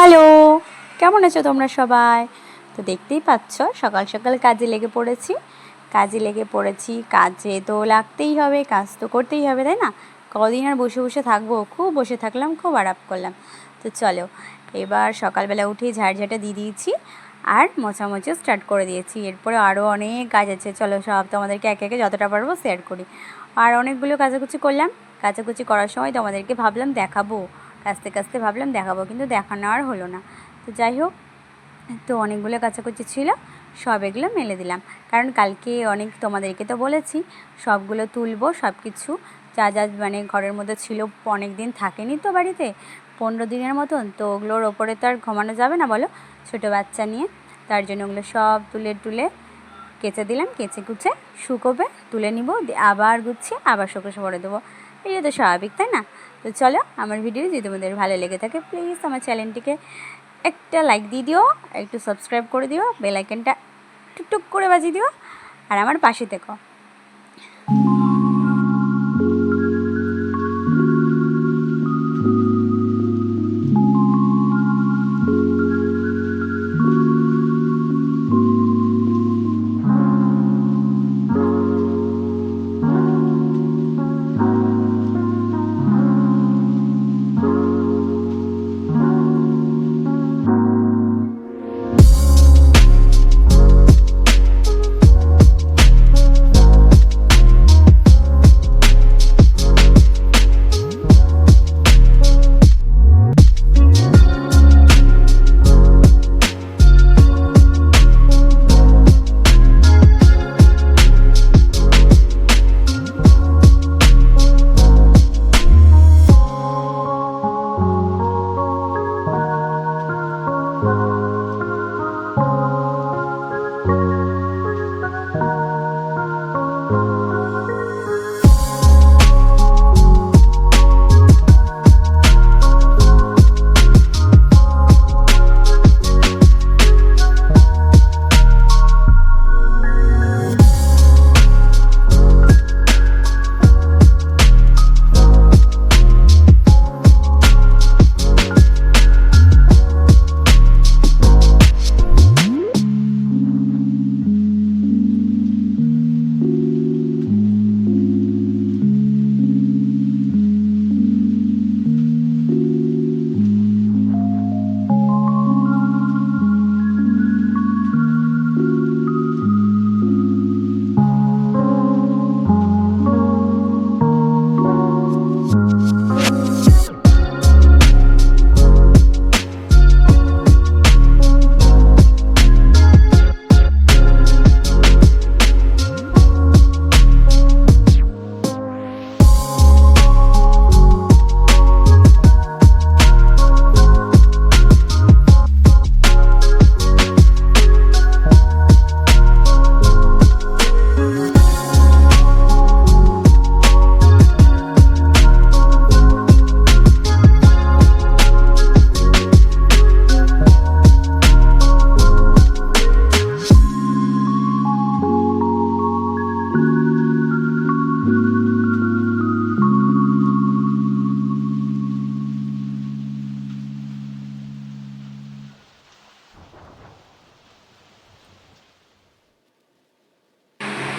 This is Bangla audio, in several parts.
হ্যালো, কেমন আছো তোমরা সবাই? তো দেখতেই পাচ্ছ, সকাল সকাল কাজে লেগে পড়েছি। কাজে লেগে পড়েছি, কাজে তো লাগতেই হবে, কাজ তো করতেই হবে, তাই না? কদিন আর বসে বসে থাকব, খুব বসে থাকলাম, খুব আরাপ করলাম। তো চলো, এবার সকালবেলা উঠেই ঝাড়ঝাটা দিয়ে দিয়েছি আর মোছামুছিও স্টার্ট করে দিয়েছি। এরপরে আরও অনেক কাজ আছে। চলো, সব তোমাদেরকে একে একে যতটা পারব শেয়ার করি। আর অনেকগুলো কাচাকুচি করলাম। কাচাকুচি করার সময় তোমাদেরকে ভাবলাম দেখাবো। কাছতে কাছতে ভাবলাম দেখাবো, কিন্তু দেখানো আর হলো না। তো যাই হোক, তো অনেকগুলো কাচাকুচি ছিল, সব এগুলো মেলে দিলাম। কারণ কালকে অনেক তোমাদেরকে তো বলেছি, সবগুলো তুলবো সব কিছু যা যা মানে ঘরের মধ্যে ছিল অনেক দিন থাকেনি তো বাড়িতে, পনেরো দিনের মতন। তো ওগুলোর ওপরে তো আর ঘুমানো যাবে না বলো, ছোটো বাচ্চা নিয়ে। তার জন্য ওগুলো সব তুলে তুলে কেচে দিলাম, কেচে কুচে শুকোবে, তুলে নিব আবার গুছিয়ে আবার শুকো ভরে দেবো। এটা তো স্বাভাবিক, তাই না? তো চলো, আমার ভিডিও যদি তোমাদের ভালো লেগে থাকে প্লিজ আমার চ্যানেলটিকে একটা লাইক দিয়ে দিও, একটু সাবস্ক্রাইব করে দিও বেলাইকেনটা টুকটুক করে বাজিয়ে দিও, আর আমার পাশে থেকো।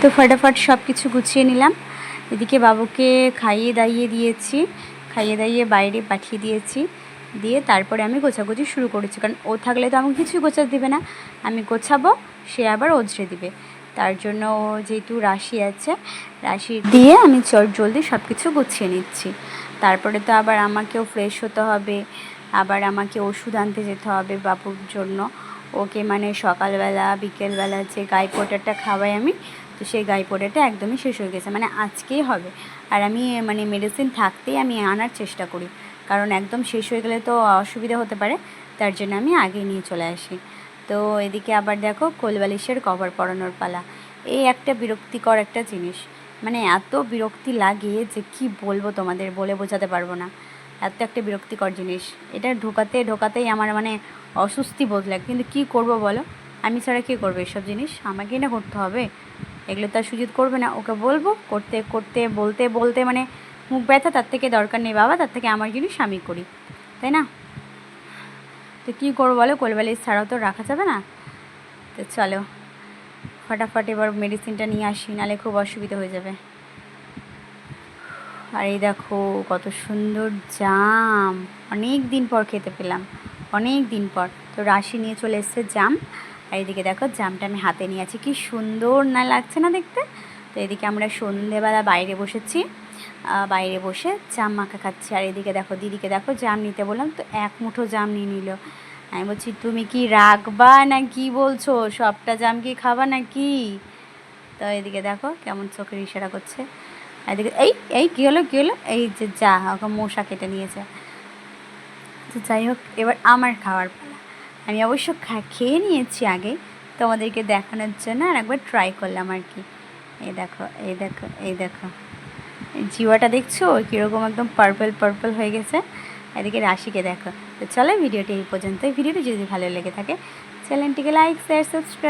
তো ফটাফট সব কিছু গুছিয়ে নিলাম। এদিকে বাবুকে খাইয়ে দাইয়ে দিয়েছি। খাইয়ে দাইয়ে বাইরে পাঠিয়ে দিয়েছি। দিয়ে তারপরে আমি গোছাগুছি শুরু করেছি। কারণ ও থাকলে তো আমাকে কিছুই গোছাতে দিবে না। আমি গোছাবো, সে আবার ওঝরে দিবে। তার জন্য যেহেতু রাশি আছে, রাশি দিয়ে আমি চট জলদি সব কিছু গুছিয়ে নিচ্ছি। তারপরে তো আবার আমাকেও ফ্রেশ হতে হবে, আবার আমাকে ওষুধ আনতে যেতে হবে বাবুর জন্য। ওকে মানে সকালবেলা, বিকেলবেলা যে গায়ে পোটারটা খাওয়াই আমি তো সেই গায়ে পোটাটা একদমই শেষ হয়ে গেছে। মানে আজকেই হবে। আর আমি মানে মেডিসিন থাকতেই আমি আনার চেষ্টা করি। কারণ একদম শেষ হয়ে গেলে তো অসুবিধা হতে পারে। তার জন্য আমি আগে নিয়ে চলে আসি। তো এদিকে আবার দেখো, কোলবালিশের কভার পরানোর পালা। এই একটা বিরক্তিকর একটা জিনিস। মানে এত বিরক্তি লাগে যে কি বলব তোমাদের বলে বোঝাতে পারব না। এত একটা বিরক্তিকর জিনিস। এটা ঢোকাতে, ঢোকাতেই আমার মানে অস্বস্তি বোধ লাগে। কিন্তু কি করব বলো? আমি ছাড়া কী করব এসব জিনিস? আমাকেই না করতে হবে। এগুলো তো আর সুজিত করবে না। ওকে বলব, করতে করতে, বলতে বলতে মানে মুখ ব্যথা তার থেকে দরকার নেই বাবা, তার থেকে আমার জিনিস আমি করি। তাই না? তো কী করব বলো? কোলবালিশ ছাড়াও তো রাখা যাবে না? তো চলো, ফটাফট এবার মেডিসিনটা নিয়ে আসি নাহলে খুব অসুবিধা হয়ে যাবে। আর এই দেখো, কত সুন্দর জাম। অনেক দিন পর খেতে পেলাম, অনেক দিন পর। তো রাশি নিয়ে চলে এসছে জাম। আর এদিকে দেখো, জামটা আমি হাতে নিয়ে আছি কি সুন্দর না লাগছে না দেখতে? তো এদিকে আমরা সন্ধেবেলা বাইরে বসেছি। বাইরে বসে জাম মাখা খাচ্ছি। আর এদিকে দেখো, দিদিকে দেখো, জাম নিতে বললাম, তো এক মুঠো জাম নিয়ে নিল। আমি বলছি, তুমি কি রাখবা না কি বলছো? সবটা জাম কি খাবা না কি তো এদিকে দেখো, কেমন চোখের ইশারা করছে। এদিকে, এই এই, কী হলো কী হলো? এই যে যা, ওকে মশা কেটে নিয়েছে। তো যাই হোক, এবার আমার খাওয়ার আমি অবশ্য খেয়ে নিয়েছি আগে তোমাদেরকে দেখানোর জন্য আর একবার ট্রাই করলাম আর কি। এই দেখো এই দেখো এই দেখো। জিওয়াটা দেখছ? কীরকম একদম পার্পল পার্পল হয়ে গেছে। এদিকে রাশিকে দেখো। তো চলো ভিডিওটি এই পর্যন্ত ভিডিওটি যদি ভালো লেগে থাকে, চ্যানেলটিকে লাইক শেয়ার সাবস্ক্রাইব